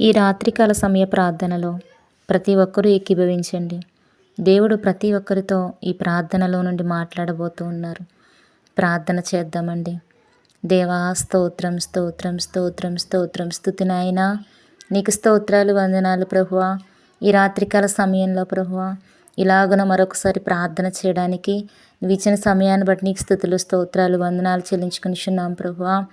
ఈ రాత్రికాల సమయ ప్రార్థనలో ప్రతి ఒక్కరూ ఏకీభవించండి. దేవుడు ప్రతి ఒక్కరితో ఈ ప్రార్థనలో నుండి మాట్లాడబోతూ ఉన్నారు. ప్రార్థన చేద్దామండి. దేవా స్తోత్రం స్తోత్రం స్తోత్రం స్తోత్రం. స్థుతి నాయన నీకు స్తోత్రాలు వందనాలు ప్రభువా. ఈ రాత్రికాల సమయంలో ప్రభువా ఇలాగున మరొకసారి ప్రార్థన చేయడానికి నువ్వు ఇచ్చిన సమయాన్ని బట్టి నీకు స్థుతులు స్తోత్రాలు వందనాలు చెల్లించుకునిచున్నాం ప్రభువా.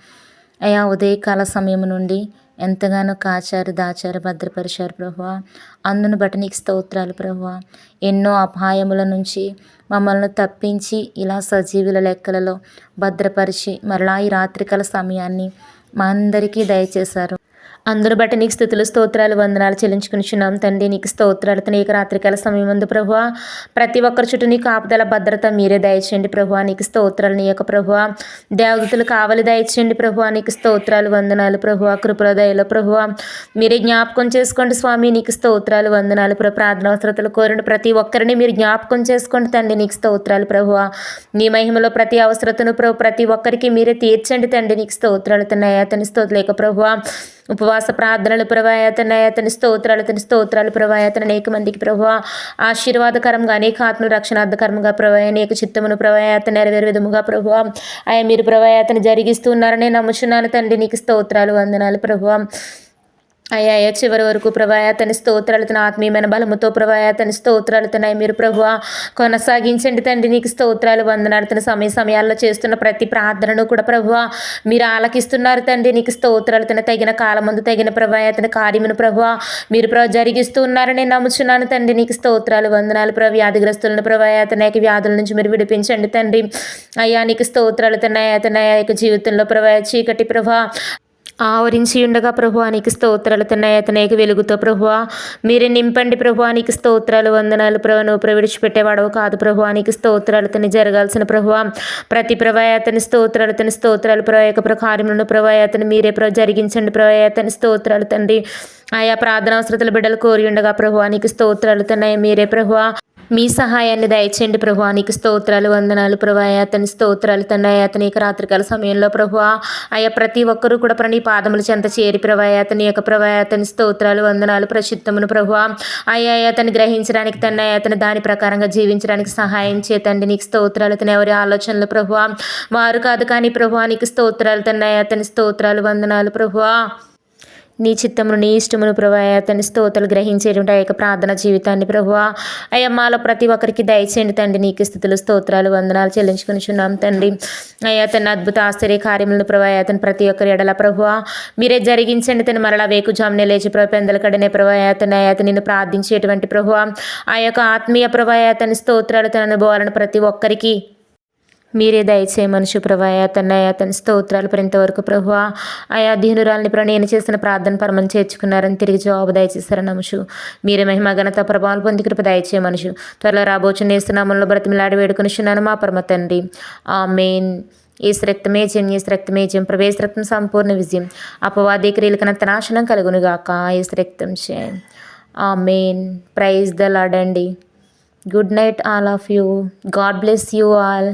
అయా ఉదయకాల సమయం నుండి ఎంతగానో కాచారు దాచారు భద్రపరిచారు ప్రభువ. అందును బట్టి నీకు స్తోత్రాలు ప్రభువ. ఎన్నో అపాయముల నుంచి మమ్మల్ని తప్పించి ఇలా సజీవుల లెక్కలలో భద్రపరిచి మరలా ఈ రాత్రికాల సమయాన్ని మా అందరికీ దయచేశారు. అందరూ బట్టి నీకు స్థుతులు స్తోత్రాలు వందనాలు చెల్లించుకునిచున్నాం తండ్రి. నీకు స్తోత్రాలు నీకు రాత్రికాల సమయం ఉంది ప్రభు ప్రతి ఒక్కరి చుట్టూ నీకు కాపుదల భద్రత మీరే దయచేయండి ప్రభు నీకు స్తోత్రాలు నీ యొక్క ప్రభు దేవదతులు కావలి దయచేయండి ప్రభు నీకు స్తోత్రాలు వందనాలు ప్రభు కృపదయలో ప్రభు మీరే జ్ఞాపకం చేసుకోండి స్వామి. నీకు స్తోత్రాలు వందనాలు ప్రభు. ప్రార్థన అవసరతలు కోరిన ప్రతి ఒక్కరిని మీరు జ్ఞాపకం చేసుకోండి తండ్రి. నీకు స్తోత్రాలు ప్రభు నీ మహిమలో ప్రతి అవసరతను ప్రభు ప్రతి ఒక్కరికి మీరే తీర్చండి తండ్రి. నీకు స్తోత్రాలు తన అతని స్తోత్రలేక ప్రభు ఉపవాస ప్రార్థనలు ప్రభాయతన అతని స్తోత్రాలు అతని స్తోత్రాలు ప్రభాయతన. అనేక మందికి ప్రభావ ఆశీర్వాదకరంగా అనేక ఆత్మలు రక్షణార్థకరంగా ప్రభావ అనేక చిత్తమును ప్రభాయత నెరవేరు విధముగా ప్రభావ. ఆయన మీరు ప్రభాయతను జరిగిస్తున్నారని నమ్ముచున్నాను తండ్రి. నీకు స్తోత్రాలు వందనాలు ప్రభావ. అయ్యా చివరి వరకు ప్రభాయ తన స్తోత్రాలు తన ఆత్మీయమైన బలముతో ప్రభాయ తన స్తోత్రాలు తన మీరు ప్రభు కొనసాగించండి తండ్రి నీకు స్తోత్రాలు వందనాలు తన సమయ సమయాల్లో చేస్తున్న ప్రతి ప్రార్థనను కూడా ప్రభు మీరు ఆలకిస్తున్నారు తండ్రి నీకు స్తోత్రాలు తన తగిన కాలమందు తగిన ప్రభాయ తన కార్యమును ప్రభు మీరు ప్రభు జరిగిస్తూ ఉన్నారని నమ్ముచున్నాను తండ్రి నీకు స్తోత్రాలు వందనాలు ప్రభు వ్యాధిగ్రస్తులను ప్రభాయ తన వ్యాధుల నుంచి మీరు విడిపించండి తండ్రి. అయ్యా నీకు స్తోత్రాలు తన తన యొక్క జీవితంలో ప్రభాయ చీకటి ప్రభా ఆవరించి ఉండగా ప్రభువానికి స్తోత్రాలు తన్నాయి. అతనేక వెలుగుతో ప్రభువా మీరే నింపండి ప్రభువానికి స్తోత్రాలు వందనాలు ప్రభు నువ్వు విడిచిపెట్టేవాడవు కాదు ప్రభువానికి స్తోత్రాలు తని జరగాల్సిన ప్రభువ. ప్రతి ప్రభాయతని స్తోత్రాలు తన స్తోత్రాలు ప్రవాయక ప్రకారములను ప్రభాయతని మీరే ప్ర జరిగించండి ప్రభాయతని స్తోత్రాలు తండ్రి. ఆయా ప్రార్థన అవసరతల బిడ్డలు కోరి ఉండగా ప్రభువానికి స్తోత్రాలు తన్నాయి. మీరే ప్రభువ మీ సహాయాన్ని దయచేయండి ప్రభు. నీకు స్తోత్రాలు వందనాలు ప్రభు. అతని స్తోత్రాలు తండ్రి అతని యొక్క రాత్రికాల సమయంలో ప్రభు. ఆయా ప్రతి ఒక్కరూ కూడా ప్రణి పాదముల చెంత చేరి ప్రభా. అతని యొక్క ప్రభు. అతని స్తోత్రాలు వందనాలు ప్రసిద్ధమును ప్రభు. ఆయా అతను గ్రహించడానికి తన అతని దాని ప్రకారంగా జీవించడానికి సహాయం చేతండి నీకు స్తోత్రాలు తన ఎవరి ఆలోచనలు ప్రభు. వారు కాదు కానీ ప్రభు నీకు స్తోత్రాలు తన్నాయి అతని స్తోత్రాలు వందనాలు ప్రభు. నీ చిత్తమును నీ ఇష్టమును ప్రభు అతని స్తోతలు గ్రహించేటువంటి ఆ యొక్క ప్రార్థన జీవితాన్ని ప్రభు అయ్యమ్మాలో ప్రతి ఒక్కరికి దయచేయండి తండ్రి నీకు స్థితులు స్తోత్రాలు వందనాలు చెల్లించుకుని చున్నాం తండ్రి. అయ్యా తన అద్భుత ఆశ్చర్య కార్యములను ప్రభు అతను ప్రతి ఒక్కరి ఎడల ప్రభు మీరే జరిగించండి తను మరలా వేకుజామునే లేచి ప్రభు పెందల కడనే ప్రభు అతను అతను నిన్ను ప్రార్థించేటువంటి ప్రభు ఆ యొక్క ఆత్మీయ ప్రభు అతని స్తోత్రాలు తన అనుభవాలను ప్రతి ఒక్కరికి మీరే దయచేయమని మనుషు అతన్ని తన అతని స్తోత్రాలు పరింతవరకు ప్రభు ఆయా దీనురాల్ని నేను చేసిన ప్రార్థన పరమని చేర్చుకున్నారని తిరిగి జవాబు దయచేశారని నముషు మీరే మహిమ ఘనత ప్రభావాలు పొంది కృప దయచేయమనుషు త్వరలో రాబోచు నేస్తున్నామంలో బ్రతిమిలాడి వేడుకొనిచున్నాను మా పరమ తండ్రి. ఆ మెయిన్ ఏసు ఈ ఏసు రక్తమేజం ప్రవేశ రక్తం సంపూర్ణ విజయం. అపవాది క్రియలకనంత నాశనం కలుగునుగాక. ఏసు రక్తం చే ఆ మెయిన్ ప్రైజ్ ద లాడ్ అండి. Good night all of you. God bless you all.